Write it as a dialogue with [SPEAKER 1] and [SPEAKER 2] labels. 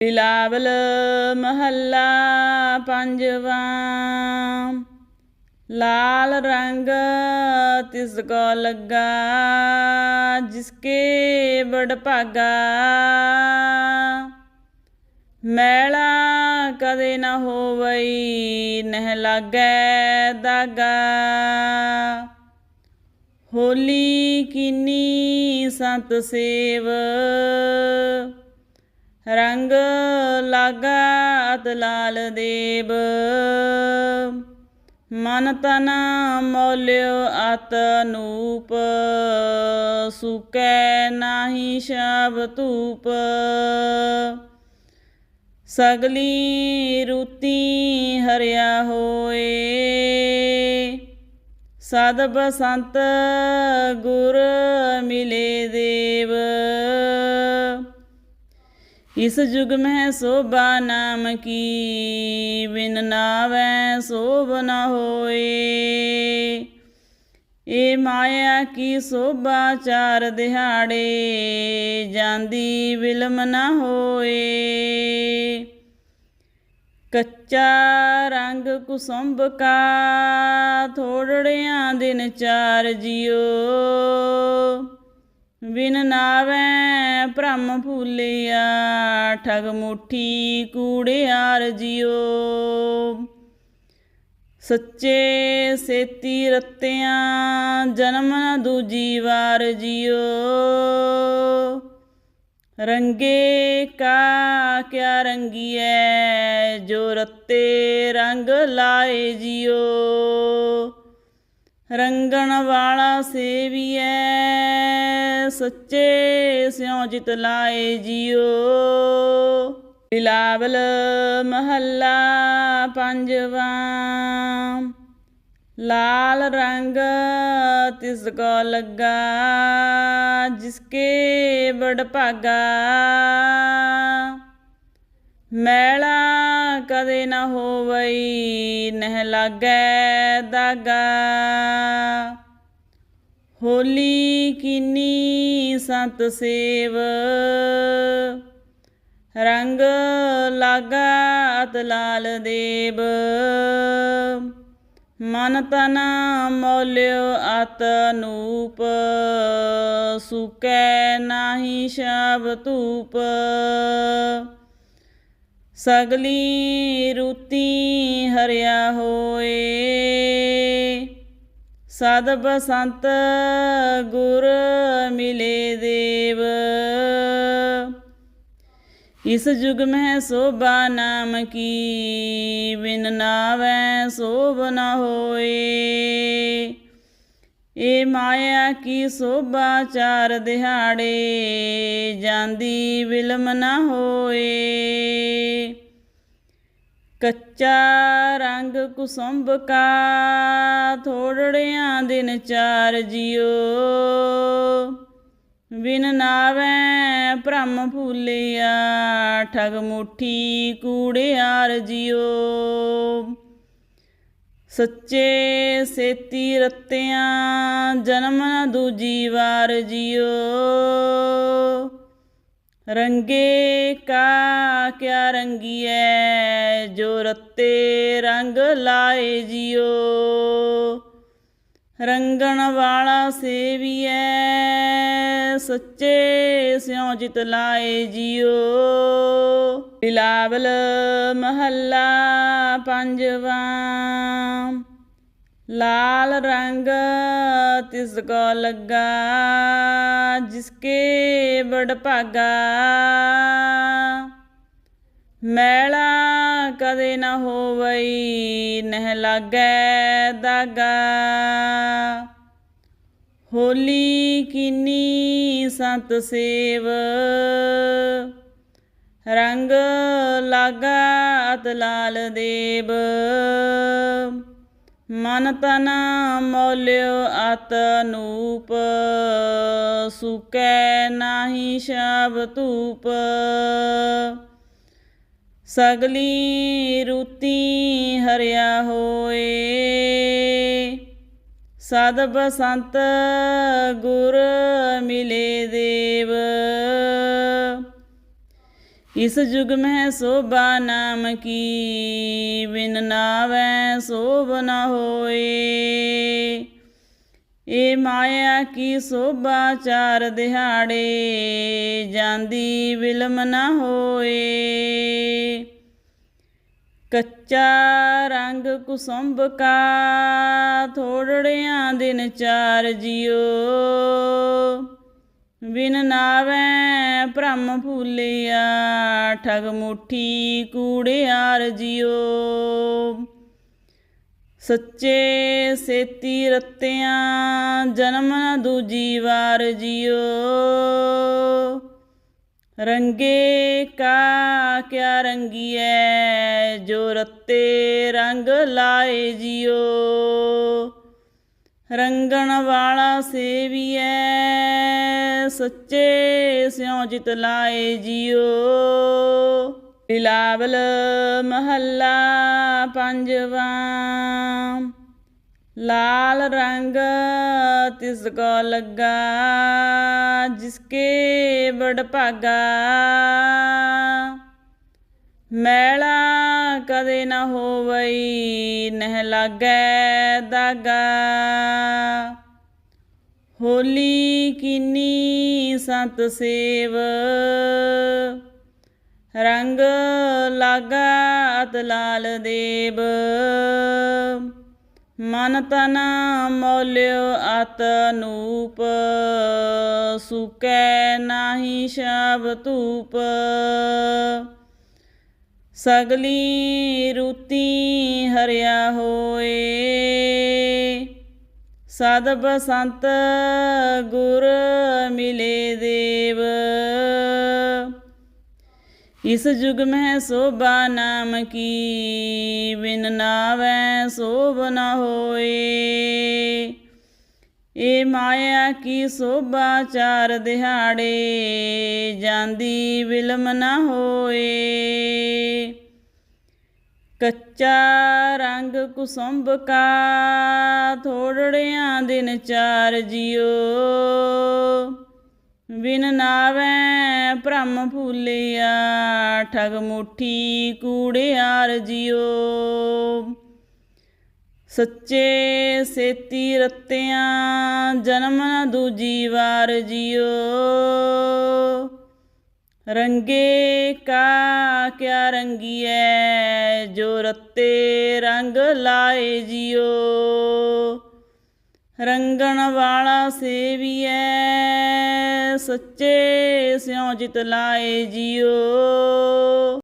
[SPEAKER 1] ਬਿਲਾਵਲ ਮਹੱਲਾ ਪੰਜਵਾਂ। ਲਾਲ ਰੰਗ ਤਿਸ ਕੋ ਲੱਗਾ, ਜਿਸਕੇ ਬੜ ਭਾਗਾ। ਮੈਲਾ ਕਦੇ ਨਾ ਹੋਵਈ, ਨਹਿ ਲਾਗੈ ਦਾਗਾ। ਹੋਲੀ ਕੀਨੀ ਸੰਤ ਸੇਵ ਰੰਗ ਲਾਗਾ ਅਦਲਾਲ ਦੇਵ। ਮਨ ਤਨ ਮੌਲਿਓ ਅਤ ਨੂਪ, ਸੁਕੈ ਨਾਹੀ ਸ਼ਬ ਧੂਪ। ਸਗਲੀ ਰੂਤੀ ਹਰਿਆ ਹੋਏ। ਸਦ ਬਸੰਤ ਗੁਰ ਮਿਲੇ ਦੇਵ। ਇਸ ਜੁਗ ਮਹਿ ਸੋਭਾ ਨਾਮ ਕੀ, ਬਿਨ ਨਾਵੈ ਸੋਭ ਨ ਹੋਏ। ਏ ਮਾਇਆ ਕੀ ਸੋਭਾ ਚਾਰ ਦਿਹਾੜੇ, ਜਾਂਦੀ ਬਿਲਮ ਨ ਹੋਏ। ਕੱਚਾ ਰੰਗ ਕੁਸੁੰਭ ਕਾ ਥੋੜੜਿਆਂ ਦਿਨ ਚਾਰ ਜਿਉ ਬਿਨ ਨਾਵੈ ਭ੍ਰਮ ਫੂਲਿਆ, ਠਗ ਮੁਠੀ ਕੂੜਿਆਰ ਜਿਉ। ਸੱਚੇ ਸੇਤੀ ਰਤਿਆਂ, ਜਨਮ ਨ ਦੂਜੀ ਵਾਰ ਜਿਉ। ਰੰਗੇ ਕਾ ਕਿਆ ਰੰਗੀਐ, ਜੋ ਰਤੇ ਰੰਗ ਲਾਏ ਜਿਉ। ਰੰਗਣ ਵਾਲਾ ਸੇਵੀਐ ਸੱਚੇ ਸਿਉ ਜਿਤ ਲਾਏ ਜਿਉ ਬਿਲਾਵਲ ਮਹੱਲਾ ਪੰਜਵਾਂ। ਲਾਲ ਰੰਗ ਤਿਸ ਕੋ ਲੱਗਾ, ਜਿਸਕੇ ਬੜ ਭਾਗਾ। ਮੈਲਾ ਕਦੇ ਨਾ ਹੋਵਈ, ਨਹਿ ਲਾਗੈ ਦਾਗਾ। ਹੋਲੀ ਕੀਨੀ ਸੰਤ ਸੇਵ। ਰੰਗ ਲਾਗਾ ਅਤ ਲਾਲ ਦੇਵ। ਮਨ ਤਨ ਮੌਲਿਓ ਅਤ ਨੂਪ। ਸੁਕੈ ਨਾਹੀ ਸ਼ਬ ਧੂਪ। ਸਗਲੀ ਰੂਤੀ ਹਰਿਆ ਹੋਏ। ਸਦ ਬਸੰਤ ਗੁਰ ਮਿਲੇ ਦੇਵ। ਇਸ ਜੁਗ ਮਹਿ ਸੋਭਾ ਨਾਮ ਕੀ, ਬਿਨ ਨਾਵੈ ਸੋਭ ਨ ਹੋਏ। ਏ ਮਾਇਆ ਕੀ ਸੋਭਾ ਚਾਰ ਦਿਹਾੜੇ, ਜਾਂਦੀ ਬਿਲਮ ਨ ਹੋਏ। ਕੱਚਾ ਰੰਗ ਕੁਸੁੰਭ ਕਾ, ਥੋੜੜਿਆਂ ਦਿਨ ਚਾਰ ਜਿਉ। ਬਿਨ ਨਾਵੈ ਭ੍ਰਮ ਫੂਲਿਆ ਠਗ ਮੁਠੀ ਕੂੜਿਆਰ ਜਿਉ। ਸੱਚੇ ਸੇਤੀ ਰਤਿਆਂ, ਜਨਮ ਨ ਦੂਜੀ ਵਾਰ ਜਿਉ। ਰੰਗੇ ਕਾ ਕਿਆ ਰੰਗੀਐ ਜੋ ਰਤੇ ਰੰਗ ਲਾਏ ਜਿਉ ਰੰਗਣ ਵਾਲਾ ਸੇਵੀਐ, ਸੱਚੇ ਸਿਉ ਜਿਤ ਲਾਏ ਜਿਉ ਬਿਲਾਵਲ ਮਹੱਲਾ ਪੰਜਵਾਂ, ਲਾਲ ਰੰਗ ਤਿਸ ਕੋ ਲੱਗਾ, ਜਿਸਕੇ ਬੜ ਭਾਗਾ ਮੈਲਾ ਕਦੇ ਨਾ ਹੋਵਈ, ਨਹਿ ਲਾਗੈ ਦਾਗਾ। ਹੋਲੀ ਕੀਨੀ ਸੰਤ ਸੇਵ, ਰੰਗ ਲਾਗਾ ਅਤ ਲਾਲ ਦੇਵ। ਮਨ ਤਨ ਮੌਲਿਓ ਅਤ ਨੂਪ ਸੁਕੈ ਨਾਹੀ ਸ਼ਬ ਧੂਪ। ਸਗਲੀ ਰੂਤੀ ਹਰਿਆ ਹੋਏ। ਸਦ ਬਸੰਤ ਗੁਰ ਮਿਲੇ ਦੇਵ। ਇਸ ਜੁਗ ਮਹਿ ਸੋਭਾ ਨਾਮ ਕੀ, ਬਿਨ ਨਾਵੈ ਸੋਭ ਨਾ ਹੋਏ। ਏ ਮਾਇਆ ਕੀ ਸੋਭਾ ਚਾਰ ਦਿਹਾੜੇ, ਜਾਂਦੀ ਵਿਲਮ ਨਾ ਹੋਏ। ਕੱਚਾ ਰੰਗ ਕੁਸੁੰਭ ਕਾ, ਥੋੜੜਿਆਂ ਦਿਨ ਚਾਰ ਜਿਉ। ਬਿਨ ਨਾਵੈ ਭ੍ਰਮ ਫੂਲਿਆ ਠਗ ਮੁਠੀ ਕੂੜਿਆਰ ਜਿਉ। ਸੱਚੇ ਸੇਤੀ ਰਤਿਆਂ ਜਨਮ ਦੂਜੀ ਵਾਰ ਜਿਉ। ਰੰਗੇ ਕਾ ਕਿਆ ਰੰਗੀਐ, ਜੋ ਰੱਤੇ ਰੰਗ ਲਾਏ ਜਿਉ। ਰੰਗਣ ਵਾਲਾ ਸੇਵੀਐ, ਸੱਚੇ ਸਿਉ ਜਿਤ ਲਾਏ ਜਿਉ। ਬਿਲਾਵਲ ਮਹੱਲਾ ਪੰਜਵਾਂ। ਲਾਲ ਰੰਗ ਤਿਸ ਕੋ ਲੱਗਾ, ਜਿਸਕੇ ਬੜ ਭਾਗਾ। ਮੈਲਾ ਕਦੇ ਨ ਹੋਵਈ, ਨਹਿ ਲਾਗੈ ਦਾਗਾ। ਹੋਲੀ ਕੀਨੀ ਸੰਤ ਸੇਵ, ਰੰਗ ਲਾਗਾ ਅਤ ਲਾਲ ਦੇਵ। ਮਨ ਤਨ ਮੌਲਿਓ ਅਤ ਨੂਪ, ਸੁਕੈ ਨਾਹੀ ਸ਼ਬ ਧੂਪ। ਸਗਲੀ ਰੂਤੀ ਹਰਿਆ ਹੋਏ, ਸਦ ਬਸੰਤ ਗੁਰ ਮਿਲੇ ਦੇਵ। ਇਸ ਜੁਗ ਮਹਿ ਸੋਭਾ ਨਾਮ ਕੀ, ਬਿਨ ਨਾਵੈ ਸੋਭ ਨ ਹੋਏ। ਏ ਮਾਇਆ ਕੀ ਸੋਭਾ ਚਾਰ ਦਿਹਾੜੇ, ਜਾਂਦੀ ਵਿਲਮ ਨ ਹੋਏ। ਕੱਚਾ ਰੰਗ ਕੁਸੁੰਭ ਕਾ ਥੋੜੜਿਆਂ ਦਿਨ ਚਾਰ ਜਿਉ। ਬਿਨ ਨਾਵੈ ਭ੍ਰਮ ਫੂਲਿਆ, ਠਗ ਮੁਠੀ ਕੂੜਿਆਰ ਜਿਓ ਸੱਚੇ ਸੇਤੀ ਰਤਿਆਂ, ਜਨਮ ਨ ਦੂਜੀ ਵਾਰ ਜਿਉ। ਰੰਗੇ ਕਾ ਕਿਆ ਰੰਗੀਐ, ਜੋ ਰੱਤੇ ਰੰਗ ਲਾਏ ਜਿਉ। ਰੰਗਣ ਵਾਲਾ ਸੇਵੀਐ ਸੱਚੇ ਸਿਉ ਜਿਤ ਲਾਏ ਜਿਉ